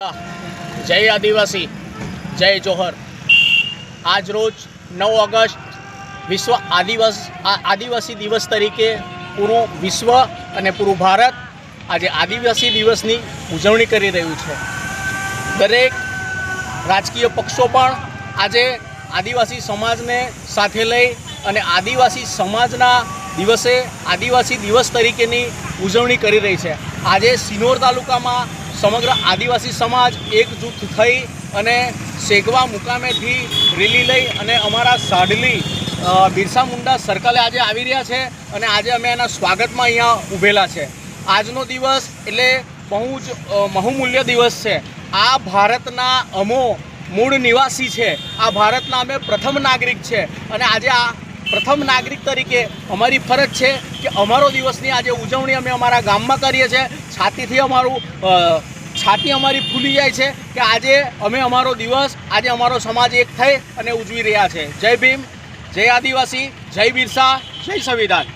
જય આદિવાસી, જય જોહર. આજ રોજ નવ ઓગસ્ટ વિશ્વ આદિવાસ આદિવાસી દિવસ તરીકે પૂરું વિશ્વ અને પૂરું ભારત આજે આદિવાસી દિવસની ઉજવણી કરી રહ્યું છે. દરેક રાજકીય પક્ષો પણ આજે આદિવાસી સમાજને સાથે લઈ અને આદિવાસી સમાજના દિવસે આદિવાસી દિવસ તરીકેની ઉજવણી કરી રહી છે. આજે સિનોર તાલુકામાં સમગ્ર આદિવાસી સમાજ એકજૂથ થઈ અને શેગવા મુકામેથી રેલી લઈ અને અમારા સાડલી બિરસા મુંડા સર્કલે આજે આવી રહ્યા છે અને આજે અમે એના સ્વાગતમાં અહીંયા ઊભેલા છે. આજનો દિવસ એટલે બહુ જ બહુમૂલ્ય દિવસ છે. આ ભારતના અમો મૂળ નિવાસી છે. આ ભારતના અમે પ્રથમ નાગરિક છે. અને આજે આ પ્રથમ નાગરિક તરીકે અમારી ફરજ છે કે અમારો દિવસની આજે ઉજવણી અમે અમારા ગામમાં કરીએ છીએ. છાતીથી અમારું છાતી અમારી ફૂલી જાય છે કે આજે અમે અમારો દિવસ, આજે અમારો સમાજ એક થઈ અને ઉજવી રહ્યા છે. જય ભીમ, જય આદિવાસી, જય બિરસા, જય સંવિધાન.